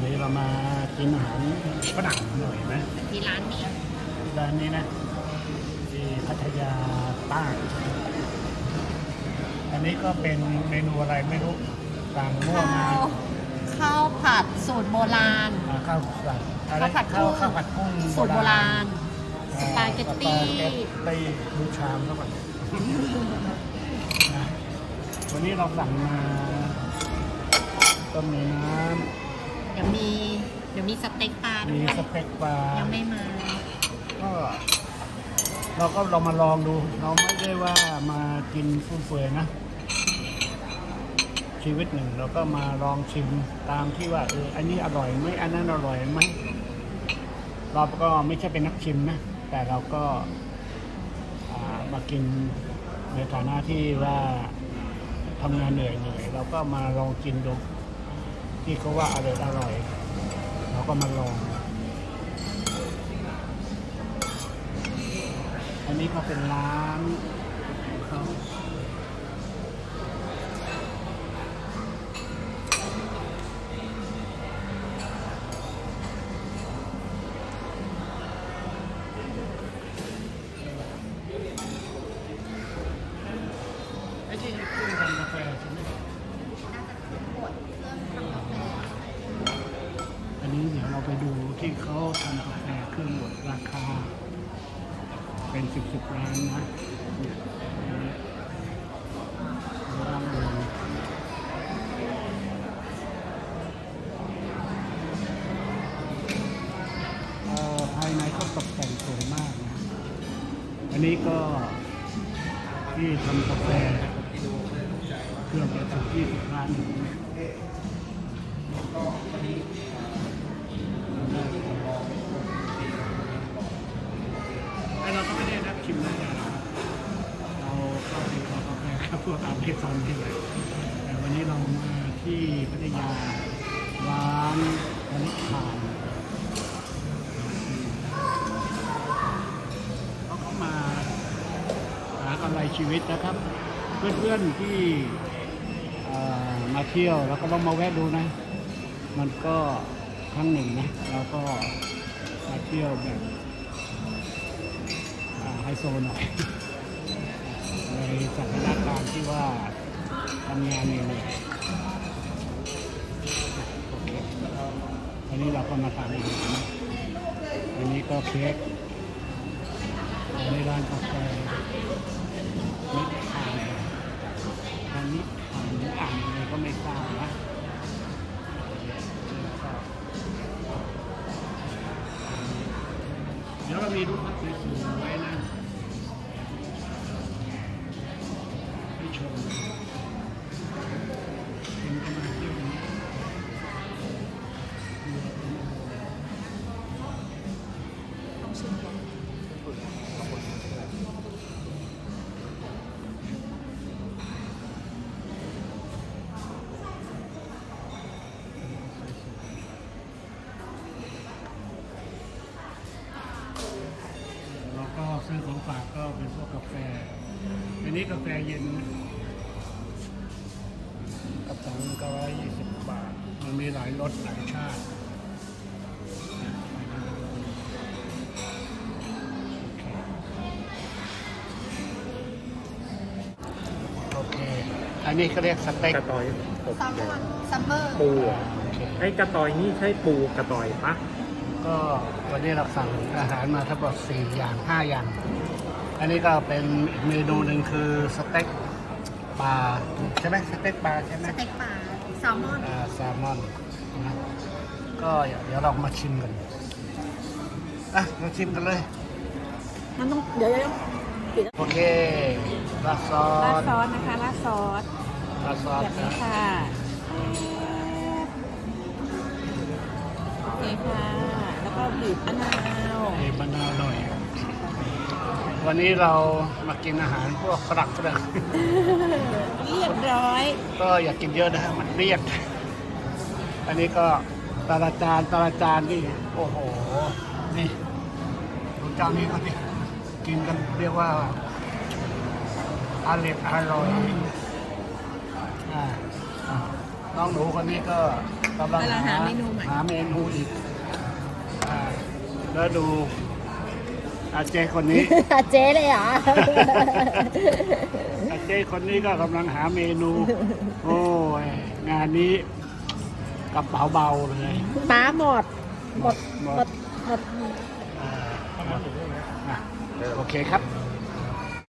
วันนี้เรามากินอาหารฝรั่งหน่อยไหมที่ร้านนี้ร้านนี้นะที่พัทยาใต้อันนี้ก็เป็นเมนูอะไรไม่รู้ต่างมั่วข้ามาวข้าวผัดสูตรโบราณอ่าข้าวผัดอะไรข้าวผัดข้าวกุ้งข้าวผัดกุ้งสูตรโบราณอ่สปาเกตตี้สปาเกตตี้ดูชามเข้าไปนะวันนี้เราสั่งมาก็มีน้เดี๋ยวมี เดี๋ยวมีสเต็กปลาำด้มีวยสเต็กปลายังไม่มา ก็ เราก็เรามาลองดู เราไม่ได้ว่ามากินฟุ่มเฟือยนะ ชีวิตหนึ่งเราก็มาลองชิมตามที่ว่าเอออันนี้อร่อยไหมอันนั้นอร่อยไหมเราก็ไม่ใช่เป็นนักชิมนะ แต่เราก็อ่ามากินในฐานะที่ว่าทำงานเหนื่อยเหนื่อยเราก็มาลองกินดู ที่เขาว่าอร่อยอร่อยเราก็มาลอง อันนี้ก็เป็นร้านเขา เขาทำกาแฟเครื่องบดราคา เป็นสิบสิบล้านนะเนี่ยร้านรวมเอ่อภายในเขาตกแต่งสวยมากนะ อันนี้ก็ที่ทำกาแฟเครื่องละสิบยี่สิบล้านไอ แฟครับพวกอาเมซอนที่ไหนแต่วันนี้เรามาที่พัทยาร้านวนิพานเขาก็มาหากำไรชีวิตนะครับ เพื่อนๆที่มาเที่ยวแล้วก็ลองมาแวะดูนะ มันก็ครั้งหนึ่งนะแล้วก็มาเที่ยวแบบไฮโซหน่อย ในสถานการณ์ที่ว่าทำงานเหนื่อยๆโอเควันนี้เราก็มาทานอาหารนอันนี้ก็เค้กอันนี้ร้านกาแฟนิทานอันนี้อ่านหรืออ่านยังไงก็ไม่ทราบนะเดี๋ยวเรามีรูปสวยๆ ซื้อของฝากก็เป็นพวกกาแฟ อันนี้กาแฟเย็นนะกระป๋องก็ร้อยยี่สิบบาท มันมีหลายรสหลายชาติโอเค อันนี้เขาเรียกสเต็กกระตอยอบซัมแดเมองร์ซัมเมอร์ ปูอะไอ้กระตอยนี่ใช่ปูกระตอยปะ ก็วันนี้เราสั่งอาหารมาทั้งหมดสี่อย่างห้าอย่าง อันนี้ก็เป็นอีกเมนูหนึ่งคือสเต็กปลาใช่ไหมสเต็กปลาใช่ไหมสเต็กปลาแซลมอนอ่าแซลมอนนะก็เดี๋ยวเรามาชิมกันอะเราชิมกันเลยมันต้องเดี๋ยวเดี๋ยวปิดโอเคราดซอราดสซอสนะคะราดซอสราดซอสแบบนี้นะค่ะโอเคค่ะแล้วก็ บีบมะนาวเอบมะนาวหน่อย วันนี้เรามากินอาหารพวกฝรั่งฝรั่งเรียบร้อย ก็อยากกินเยอะนะฮะมันเรียกอันนี้ก็ตาลาจานตาลาจานนี่โอ้โห นี่ดูเจ้านี้ก็ดิกินกันเรียกว่าอาเล็ดอร่อยอ่าอะน้องหนูคนนี้ก็กำลังกำลังหาเมนูใหม่หาเมนูอีกอ่า แล้วดูอาเจคนนี้ เจ๊เลยเหรอ อาเจคนนี้ก็กำลังหาเมนู โอ้ย งานนี้กระเป๋าเบาเลยป้าหมด หมด หมหมดดหมด อ่าอะโอเคครับค